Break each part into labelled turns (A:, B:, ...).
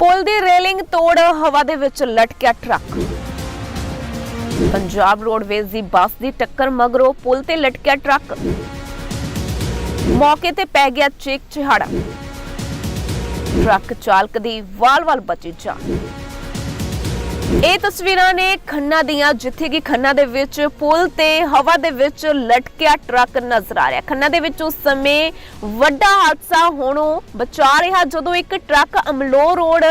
A: ਪੁਲ ਦੀ railing ਤੋੜ ਹਵਾ ਦੇ ਵਿੱਚ ਲਟਕਿਆ ਟਰੱਕ। ਪੰਜਾਬ ਰੋਡਵੇਜ਼ ਦੀ ਬੱਸ ਦੀ ਟੱਕਰ ਮਗਰੋਂ ਪੁਲ ਤੇ ਲਟਕਿਆ ਟਰੱਕ। ਮੌਕੇ ਤੇ ਪੈ ਗਿਆ ਚੇਕ ਚਿਹਾੜਾ। ਟਰੱਕ ਚਾਲਕ ਦੀ ਵਾਲ-ਵਾਲ ਬਚੀ ਜਾਨ। ਇਹ ਤਸਵੀਰਾਂ ਨੇ ਖੰਨਾ ਦੀਆਂ, ਜਿੱਥੇ ਕਿ ਖੰਨਾ ਦੇ ਵਿੱਚ ਪੁਲ ਤੇ ਹਵਾ ਦੇ ਵਿੱਚ ਲਟਕਿਆ ਟਰੱਕ ਨਜ਼ਰ ਆ ਰਿਹਾ। ਖੰਨਾ ਦੇ ਵਿੱਚ ਉਸ ਸਮੇਂ ਵੱਡਾ ਹਾਦਸਾ ਹੋਣੋਂ ਬਚਾ ਰਿਹਾ ਜਦੋਂ ਇੱਕ ਟਰੱਕ ਅਮਲੋ ਰੋਡ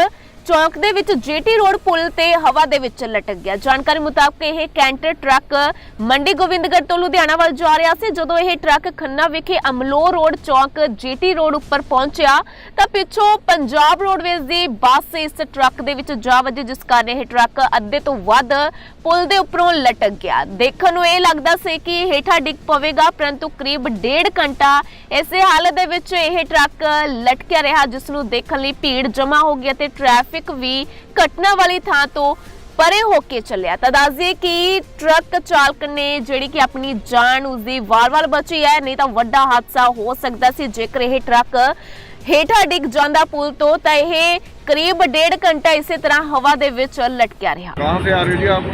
A: ਚੌਂਕ ਦੇ ਵਿੱਚ ਜੀਟੀ ਰੋਡ ਪੁਲ ਤੇ ਹਵਾ ਦੇ ਵਿੱਚ ਲਟਕ ਗਿਆ। ਜਾਣਕਾਰੀ ਮੁਤਾਬਕ ਇਹ ਕੈਂਟਰ ਟਰੱਕ ਮੰਡੀ ਗੋਬਿੰਦਗੜ੍ਹ ਤੋਂ ਲੁਧਿਆਣਾ ਵੱਲ ਜਾ ਰਿਹਾ ਸੀ। ਜਦੋਂ ਇਹ ਟਰੱਕ ਖੰਨਾ ਵਿਖੇ ਅਮਲੋ ਰੋਡ ਚੌਂਕ ਜੀਟੀ ਰੋਡ ਉੱਪਰ ਪਹੁੰਚਿਆ, ਤਾਂ ਪਿੱਛੋਂ ਪੰਜਾਬ ਰੋਡਵੇਜ਼ ਦੀ ਬੱਸ ਇਸ ਟਰੱਕ ਦੇ ਵਿੱਚ ਜਾ ਵੱਜੀ, ਜਿਸ ਕਾਰਨ ਇਹ ਟਰੱਕ ਅੱਧੇ ਤੋਂ ਵੱਧ ਪੁਲ ਦੇ ਉੱਪਰੋਂ ਲਟਕ ਗਿਆ। ਦੇਖਣ ਨੂੰ ਇਹ ਲੱਗਦਾ ਸੀ ਕਿ ਹੇਠਾਂ ਡਿੱਗ ਪਵੇਗਾ, ਪਰੰਤੂ ਕਰੀਬ ਡੇਢ ਘੰਟਾ ਇਸੇ ਹਾਲਤ ਦੇ ਵਿੱਚ ਇਹ ਟਰੱਕ ਲਟਕਿਆ ਰਿਹਾ, ਜਿਸ ਨੂੰ ਦੇਖਣ ਲਈ ਭੀੜ ਜਮ੍ਹਾਂ ਹੋ ਗਈ ਅਤੇ ਟ੍ਰੈਫਿਕ ਵੀ ਘਟਨਾ ਵਾਲੀ ਥਾਂ ਤੋਂ ਪਰੇ ਹੋ ਕੇ ਚੱਲਿਆ ਤਾਂ ਦੱਸ ਦਈਏ ਕਿ ਟਰੱਕ ਚਾਲਕ ਨੇ ਜਿਹੜੀ ਕਿ ਆਪਣੀ ਜਾਨ ਉਸਦੀ ਵਾਰ-ਵਾਰ ਬਚੀ ਹੈ ਨਹੀਂ ਤਾਂ ਵੱਡਾ ਹਾਦਸਾ ਹੋ ਸਕਦਾ ਸੀ ਜੇਕਰ ਇਹ ਟਰੱਕ ਹੇਠਾਂ ਡਿੱਗ ਜਾਂਦਾ ਪੁਲ ਤੋਂ ਤਾਂ ਇਹ ਕਰੀਬ ਡੇਢ ਘੰਟਾ ਇਸੇ ਤਰ੍ਹਾਂ ਹਵਾ ਦੇ ਵਿੱਚ ਲਟਕਿਆ ਰਿਹਾ
B: कहाँ से आ रहे जी आप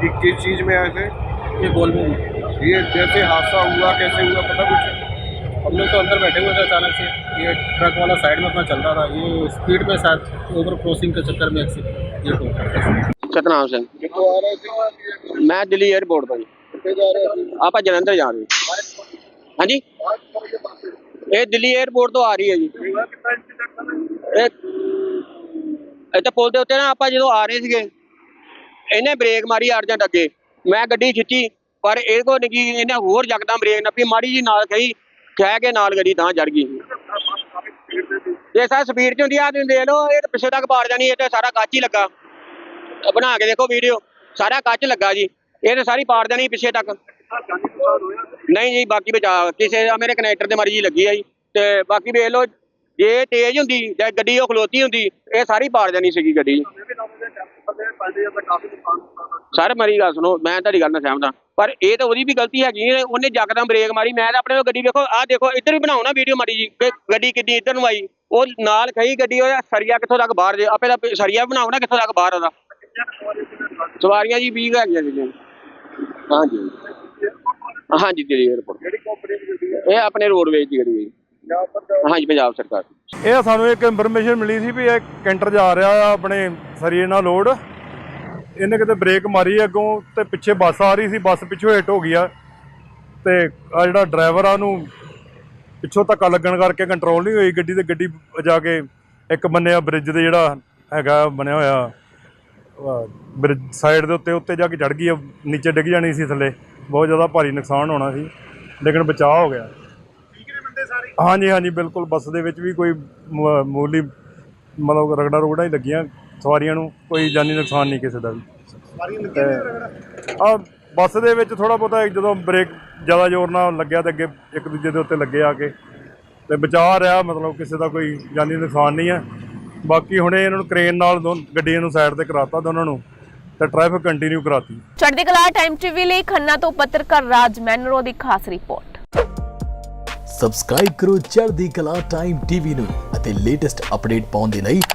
B: कि किस चीज में आए थे
C: ये गोल में
B: ये जैसे हादसा हुआ कैसे हुआ पता कुछ
C: हम लोग तो अंदर बैठे हुए थे अचानक से। ये ट्रक वाला साइड में अपना चल रहा था। ये स्पीड में शायद ओवर क्रॉसिंग के चक्कर में एक्सीडेंट ये हो
D: ਸਤਨਾਮ ਸਿੰਘ
B: ਕਿੱਥੋਂ ਆ ਰਹੇ ਸੀ
D: ਮੈਂ ਦਿੱਲੀ 에ਅਰਪੋਰਟ ਤੋਂ ਜੀ
B: ਕਿੱਥੇ ਜਾ ਰਹੇ
D: ਆਪਾਂ ਜਲੰਧਰ ਜਾ ਰਹੇ ਹਾਂਜੀ ਇਹ ਦਿੱਲੀ 에ਅਰਪੋਰਟ ਤੋਂ ਆ ਰਹੀ ਹੈ ਜੀ ਇਹ ਤਾਂ ਪੁਲ ਦੇ ਉੱਤੇ ਨਾ ਆਪਾਂ ਜਦੋਂ ਆ ਰਹੇ ਸੀਗੇ ਇਹਨੇ ਬ੍ਰੇਕ ਮਾਰੀ ਅਰਜੈਂਟ ਅੱਗੇ ਮੈਂ ਗੱਡੀ ਖਿੱਚੀ ਪਰ ਇਹ ਹੋਰ ਜਗਦਾਂ ਬ੍ਰੇਕ ਨੱਪੀ ਮਾੜੀ ਜੀ ਨਾਲ ਗਈ ਕਹਿ ਕੇ ਨਾਲ ਗੱਡੀ ਤਾਂ ਚੜ ਗਈ। ਇਹ ਸਾਰਾ ਸਪੀਡ ਚ ਹੁੰਦੀ ਆ ਤੁਸੀਂ ਦੇਖ ਲਓ, ਇਹ ਤਾਂ ਪਿੱਛੇ ਤੱਕ ਪਾੜ ਜਾਣੀ, ਇਹ ਤੇ ਸਾਰਾ ਕੱਚ ਹੀ ਲੱਗਾ। ਬਣਾ ਕੇ ਦੇਖੋ ਵੀਡੀਓ ਸਾਰਾ ਕੱਚ ਲੱਗਾ ਜੀ। ਇਹ ਤੇ ਸਾਰੀ ਪਾੜ ਜਾਣੀ ਪਿੱਛੇ ਤੱਕ। ਨਹੀਂ ਜੀ, ਬਾਕੀ ਬਚਾ, ਕਿਸੇ ਦਾ ਮੇਰੇ ਕਨੈਕਟਰ ਦੇ ਮਰਜ਼ੀ ਲੱਗੀ ਆ ਜੀ। ਤੇ ਬਾਕੀ ਵੇਖ ਲਓ, ਜੇ ਤੇਜ਼ ਹੁੰਦੀ, ਜਾਂ ਗੱਡੀ ਉਹ ਖਲੋਤੀ ਹੁੰਦੀ, ਇਹ ਸਾਰੀ ਪਾੜ ਜਾਣੀ ਸੀਗੀ ਗੱਡੀ। ਸਰ, ਮੇਰੀ ਗੱਲ ਸੁਣੋ, ਮੈਂ ਤੁਹਾਡੀ ਗੱਲ ਨਾਲ ਸਹਿਮਤ ਹਾਂ। ਪਰ ਇਹ ਤਾਂ ਉਹਦੀ ਵੀ ਗਲਤੀ ਹੈਗੀ ਹੈ ਉਹਨੇ ਜੱਕਦਮ ਬ੍ਰੇਕ ਮਾਰੀ, ਮੈਂ ਤਾਂ ਆਪਣੇ ਗੱਡੀ ਵੇਖੋ, ਆਹ ਦੇਖੋ, ਇੱਧਰ ਵੀ ਬਣਾਓ ਨਾ ਵੀਡੀਓ ਮਾੜੀ ਜੀ ਕਿ ਗੱਡੀ ਕਿੰਨੀ ਇੱਧਰ ਨੂੰ ਆਈ। ਉਹ ਨਾਲ ਖਈ ਗੱਡੀ ਉਹਦਾ ਸਰੀਆ ਕਿੱਥੋਂ ਤੱਕ ਬਾਹਰ ਜੇ, ਆਪੇ ਦਾ ਸਰੀਆ ਬਣਾਓ ਨਾ, ਕਿੱਥੋਂ ਤੱਕ ਬਾਹਰ ਉਹਦਾ। ਸਵਾਰੀਆਂ ਜੀ 20 ਹੈਗੀਆਂ ਸੀ ਹਾਂਜੀ। ਹਾਂਜੀ ਦਿੱਲੀ 에ਅਰਪੋਰਟ ਇਹ ਆਪਣੇ ਰੋਡਵੇਜ ਦੀ ਗੱਡੀ ਹੈ ਹਾਂਜੀ, ਪੰਜਾਬ ਸਰਕਾਰ
E: ਇਹ ਸਾਨੂੰ ਇੱਕ ਇਨਫੋਰਮੇਸ਼ਨ ਮਿਲੀ ਸੀ ਵੀ ਇਹ ਕੈਂਟਰ ਜਾ ਰਿਹਾ ਆ, ਆਪਣੇ ਸਰੀਏ ਨਾਲ ਲੋਡ ਇਹਨੇ ਕਿਤੇ ਬ੍ਰੇਕ ਮਾਰੀ ਅੱਗੋਂ ਤੇ ਪਿੱਛੇ ਬੱਸ ਆ ਰਹੀ ਸੀ ਬੱਸ ਪਿੱਛੋਂ ਹਿੱਟ ਹੋ ਗਈ ਆ। ਤੇ ਆ ਜਿਹੜਾ ਡਰਾਈਵਰ ਆ ਉਹਨੂੰ ਪਿੱਛੋਂ ਧੱਕਾ ਲੱਗਣ ਕਰਕੇ ਕੰਟਰੋਲ ਨਹੀਂ ਹੋਈ ਗੱਡੀ ਤੇ ਗੱਡੀ ਜਾ ਕੇ ਇੱਕ ਬੰਨੇ ਆ ਬ੍ਰਿਜ ਦੇ ਜਿਹੜਾ ਹੈਗਾ ਬਣਿਆ ਹੋਇਆ। ਬ੍ਰਿਜ ਸਾਈਡ ਦੇ ਉੱਤੇ ਉੱਤੇ ਜਾ ਕੇ ਚੜ ਗਈ ਆ ਨੀਚੇ ਡਿੱਗ ਜਾਣੀ ਸੀ ਥੱਲੇ। ਬਹੁਤ ਜ਼ਿਆਦਾ ਭਾਰੀ ਨੁਕਸਾਨ ਹੋਣਾ ਸੀ ਲੇਕਿਨ ਬਚਾਅ ਹੋ ਗਿਆ। ਹਾਂਜੀ ਹਾਂਜੀ ਬਿਲਕੁਲ। ਬੱਸ ਦੇ ਵਿੱਚ ਵੀ ਕੋਈ ਮੂਲੀ ਮਤਲਬ ਰਗੜਾ ਰੁਗੜਾ ਹੀ ਲੱਗੀਆਂ। ਸਵਾਰੀਆਂ ਨੂੰ ਕੋਈ ਜਾਨੀ ਨੁਕਸਾਨ ਨਹੀਂ ਕਿਸੇ ਦਾ ਵੀ। ਆ ਬੱਸ ਦੇ ਵਿੱਚ ਥੋੜਾ ਬਹੁਤਾ ਜਦੋਂ ਬ੍ਰੇਕ ਜ਼ਿਆਦਾ ਜ਼ੋਰ ਨਾਲ ਲੱਗਿਆ ਤੇ ਅੱਗੇ ਇੱਕ ਦੂਜੇ ਦੇ ਉੱਤੇ ਲੱਗੇ ਆ ਕੇ। ਤੇ ਬਚਾ ਰਿਹਾ ਮਤਲਬ ਕਿਸੇ ਦਾ ਕੋਈ ਜਾਨੀ ਨੁਕਸਾਨ ਨਹੀਂ ਹੈ ਬਾਕੀ ਹੁਣੇ ਇਹਨਾਂ ਨੂੰ ਕ੍ਰੇਨ ਨਾਲ ਦੋ ਗੱਡੀਆਂ ਨੂੰ ਸਾਈਡ ਤੇ ਕਰਾਤਾ ਦੋਨਾਂ ਨੂੰ ਤੇ ਟ੍ਰੈਫਿਕ ਕੰਟੀਨਿਊ ਕਰਾਤੀ।
A: ਚੜ੍ਹਦੀ ਕਲਾ ਟਾਈਮ ਟੀਵੀ ਲਈ ਖੰਨਾ ਤੋਂ ਪੱਤਰਕਾਰ ਰਾਜ ਮੈਨਰੋ ਦੀ ਖਾਸ ਰਿਪੋਰਟ।
F: ਸਬਸਕ੍ਰਾਈਬ ਕਰੋ ਚੜ੍ਹਦੀ ਕਲਾ ਟਾਈਮ ਟੀਵੀ ਨੂੰ ਅਤੇ ਲੇਟੈਸਟ ਅਪਡੇਟ ਪਾਉਣ ਦੇ ਲਈ